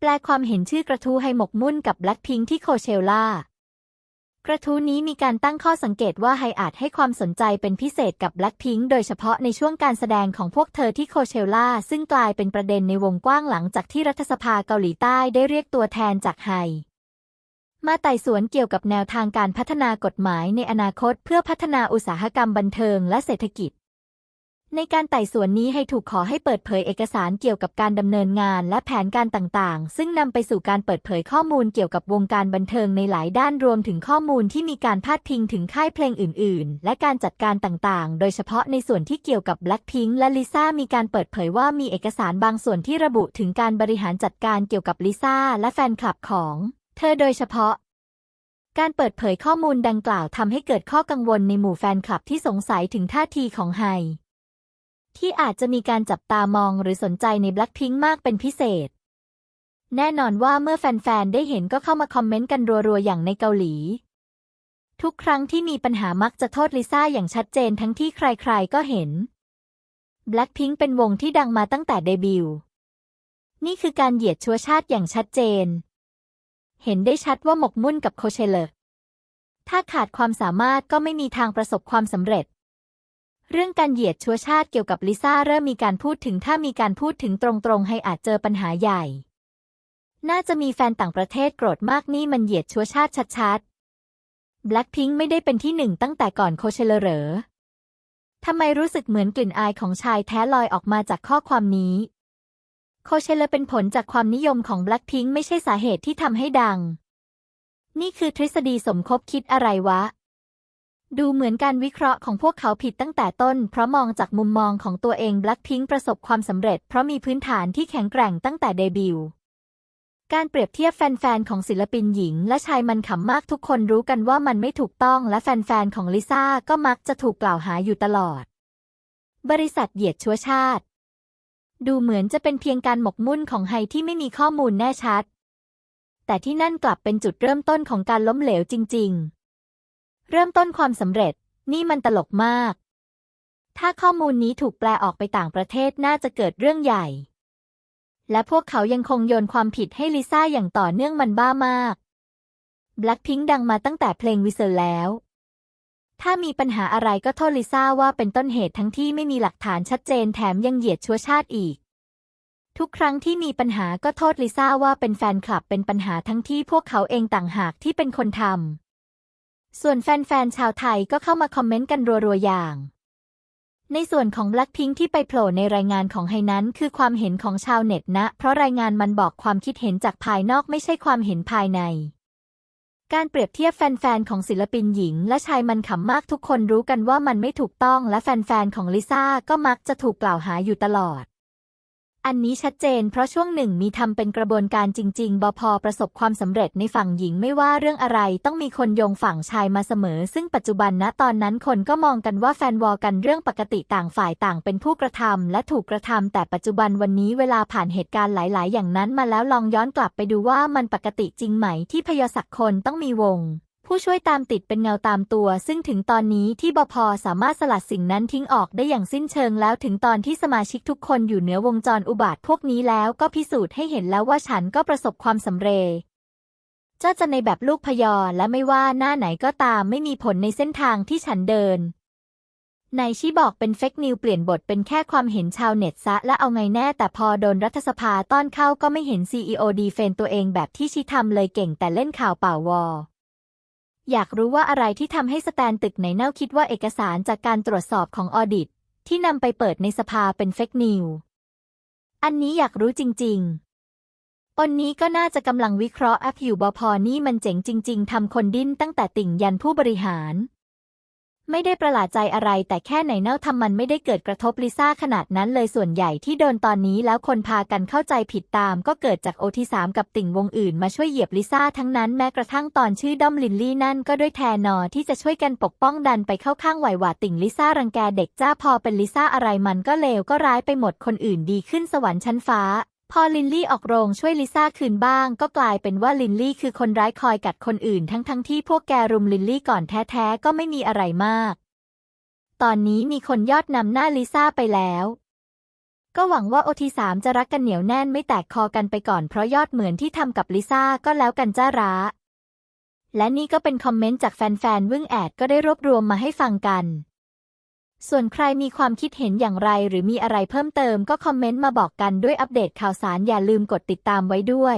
แปลความเห็นชื่อกระทู้ให้หมกมุ่นกับแบล็คพิงที่โคเชลล่ากระทู้นี้มีการตั้งข้อสังเกตว่าไฮอาจให้ความสนใจเป็นพิเศษกับแบล็คพิงโดยเฉพาะในช่วงการแสดงของพวกเธอที่โคเชลล่าซึ่งกลายเป็นประเด็นในวงกว้างหลังจากที่รัฐสภาเกาหลีใต้ได้เรียกตัวแทนจากไฮมาไต่สวนเกี่ยวกับแนวทางการพัฒนากฎหมายในอนาคตเพื่อพัฒนาอุตสาหกรรมบันเทิงและเศรษฐกิจ ในการไต่สวนนี้ให้ถูกขอให้เปิดเผยเอกสารเกี่ยวกับการดำเนินงานและแผนการต่างๆ ซึ่งนำไปสู่การเปิดเผยข้อมูลเกี่ยวกับวงการบันเทิงในหลายด้านรวมถึงข้อมูลที่มีการพาดพิงถึงค่ายเพลงอื่น ๆ และการจัดการต่างๆ โดยเฉพาะในส่วนที่เกี่ยวกับ Blackpink และลิซ่ามีการเปิดเผยว่ามีเอกสารบางส่วนที่ระบุถึงการบริหารจัดการเกี่ยวกับลิซ่าและแฟนคลับของ เธอโดยเฉพาะการเปิดเผยข้อมูลดังกล่าวทำให้เกิดข้อกังวลในหมู่แฟนคลับที่สงสัยถึงท่าทีของไฮ ที่อาจจะมีการจับตามองหรือสนใจใน Blackpink มากเป็นพิเศษ แน่นอนว่าเมื่อแฟน ๆ ได้เห็นก็เข้ามาคอมเมนต์กันรัว ๆ อย่างในเกาหลี ทุกครั้งที่มีปัญหามักจะโทษลิซ่าอย่างชัดเจนทั้งที่ใคร ๆ ก็เห็น Blackpink เป็นวงที่ดังมาตั้งแต่เดบิวต์ นี่คือการเหยียดชั่วชาติอย่างชัดเจน เห็นได้ชัดว่าหมกมุ่นกับโคเชเลอร์ถ้าขาดความสามารถก็ไม่มีทางประสบความสำเร็จ เรื่องการเหยียดชั่วชาติเกี่ยวกับลิซ่าเริ่มมีการพูดถึงถ้ามีการพูดถึงตรงๆ ให้อาจเจอปัญหาใหญ่ น่าจะมีแฟนต่างประเทศโกรธมากนี่มันเหยียดชั่วชาติชัดๆ Blackpink ไม่ได้เป็นที่หนึ่งตั้งแต่ก่อนโคเชเลอร์เหรอทำไมรู้สึกเหมือนกลิ่นอายของชายแท้ลอยออกมาจากข้อความนี้ โคเชเลอร์เป็นผลจากความนิยมของ Blackpink ไม่ใช่สาเหตุที่ทำให้ดัง นี่คือทฤษฎีสมคบคิดอะไรวะ ดูเหมือนการวิเคราะห์ของพวกเขาผิดตั้งแต่ต้น เพราะมองจากมุมมองของตัวเอง Blackpink ประสบความสำเร็จ เพราะมีพื้นฐานที่แข็งแกร่งตั้งแต่เดบิวต์การเปรียบเทียบแฟนๆ ของศิลปินหญิง และชายมันขำมากทุกคนรู้กันว่ามันไม่ถูกต้องและแฟนๆ ของลิซ่าก็มักจะถูกกล่าวหาอยู่ตลอด บริษัทเหยียดชั่วชาติ ดูเหมือนจะเป็นเพียงการหมกมุ่นของไฮที่ไม่มีข้อมูลแน่ชัด แต่ที่นั่นกลับเป็นจุดเริ่มต้นของการล้มเหลวจริง ๆ เริ่มต้นความสำเร็จ นี่มันตลกมาก ถ้าข้อมูลนี้ถูกแปลออกไปต่างประเทศน่าจะเกิดเรื่องใหญ่ และพวกเขายังคงโยนความผิดให้ลิซ่าอย่างต่อเนื่องมันบ้ามาก Blackpink ดังมาตั้งแต่เพลงวิเซอร์แล้ว ถ้ามีปัญหาอะไรก็โทษลิซ่าว่าเป็นต้นเหตุทั้งที่ไม่มีหลักฐานชัดเจนแถมยังเหยียดชั่วชาติอีก ทุกครั้งที่มีปัญหาก็โทษลิซ่าว่าเป็นแฟนคลับเป็นปัญหาทั้งที่พวกเขาเองต่างหากที่เป็นคนทำ ส่วนแฟนๆ ชาวไทยก็เข้ามาคอมเมนต์กันรัวๆ อย่าง ในส่วนของ Blackpink ที่ไปโผล่ในรายงานของไฮนั้น คือความเห็นของชาวเน็ตนะ เพราะรายงานมันบอกความคิดเห็นจากภายนอกไม่ใช่ความเห็นภายใน การเปรียบเทียบแฟนๆ ของศิลปินหญิง และชายมันขำมากทุกคนรู้กันว่ามันไม่ถูกต้องและแฟนๆ ของลิซ่าก็มักจะถูกกล่าวหาอยู่ตลอด อันนี้ชัดเจนเพราะช่วงหนึ่งมีทำเป็นกระบวนการจริง ๆ บพอประสบความสำเร็จในฝั่งหญิงไม่ว่าเรื่องอะไรต้องมีคนโยงฝั่งชายมาเสมอ ซึ่งปัจจุบันณตอนนั้นคนก็มองกันว่าแฟนวอลกันเรื่องปกติต่างฝ่ายต่างเป็นผู้กระทำและถูกกระทำแต่ปัจจุบันวันนี้เวลาผ่านเหตุการณ์หลาย ๆ อย่างนั้นมาแล้วลองย้อนกลับไปดูว่ามันปกติจริงไหมที่พยศักคนต้องมีวง ผู้ช่วยตามติดเป็นเงาตามตัว ซึ่งถึงตอนนี้ที่บพสามารถสลัดสิ่งนั้นทิ้งออกได้อย่างสิ้นเชิงแล้วถึงตอนที่สมาชิกทุกคนอยู่เหนือวงจรอุบาทพวกนี้แล้วก็พิสูจน์ให้เห็นแล้วว่าฉันก็ประสบความสำเร็จเจ้าจะในแบบลูกพยอและไม่ว่าหน้าไหนก็ตามไม่มีผลในเส้นทางที่ฉันเดินนายชี้บอกเป็นเฟกนิวเปลี่ยนบทเป็นแค่ความเห็นชาวเน็ตซะและเอาไงแน่แต่พอโดนรัฐสภาต้อนเข้าก็ไม่เห็น CEO ดีเฟนตัวเองแบบที่ชี้ทำเลยเก่งแต่เล่นข่าวเปล่าวอ อยากรู้ว่าอะไรที่ทำให้สแตนตึกไหนเน่าคิดว่าเอกสารจากการตรวจสอบของออดิต ที่นำไปเปิดในสภาเป็นเฟกนิว อันนี้อยากรู้จริง ๆ อนนี้ก็น่าจะกำลังวิเคราะห์แอปอยู่บพอนี่มันเจ๋งจริง ๆทำคนดิ้นตั้งแต่ติ่งยันผู้บริหาร ไม่ได้ประหลาดใจอะไรแต่แค่ไหนเน่าทำมันไม่ได้เกิดกระทบลิซ่าขนาดนั้นเลยส่วนใหญ่ที่โดนตอนนี้แล้วคนพากันเข้าใจผิดตาม ก็เกิดจากโอทีสามกับติ่งวงอื่นมาช่วยเหยียบลิซ่าทั้งนั้นแม้กระทั่งตอนชื่อด้อมลินลี่นั่นก็ด้วยแทนอที่จะช่วยกันปกป้องดันไปเข้าข้างไหวหวาติ่งลิซ่ารังแกเด็กจ้าพอเป็นลิซ่าอะไรมันก็เลวก็ร้ายไปหมดคนอื่นดีขึ้นสวรรค์ชั้นฟ้า พอลินลี่ออกโรงช่วยลิซ่าคืนบ้างก็กลายเป็นว่าลินลี่คือคนร้ายคอยกัดคนอื่นทั้งทั้งที่พวกแกรุมลินลี่ก่อนแท้ๆก็ไม่มีอะไรมาก ตอนนี้มีคนยอดนำหน้าลิซ่าไปแล้ว ก็หวังว่าโอทีสามจะรักกันเหนียวแน่นไม่แตกคอกันไปก่อนเพราะยอดเหมือนที่ทำกับลิซ่าก็แล้วกันจ้าร้า และนี่ก็เป็นคอมเมนต์จากแฟนๆวึ่งแอดก็ได้รวบรวมมาให้ฟังกัน ส่วนใครมีความคิดเห็นอย่างไรหรือมีอะไรเพิ่มเติมก็คอมเมนต์มาบอกกันด้วยอัปเดตข่าวสารอย่าลืมกดติดตามไว้ด้วย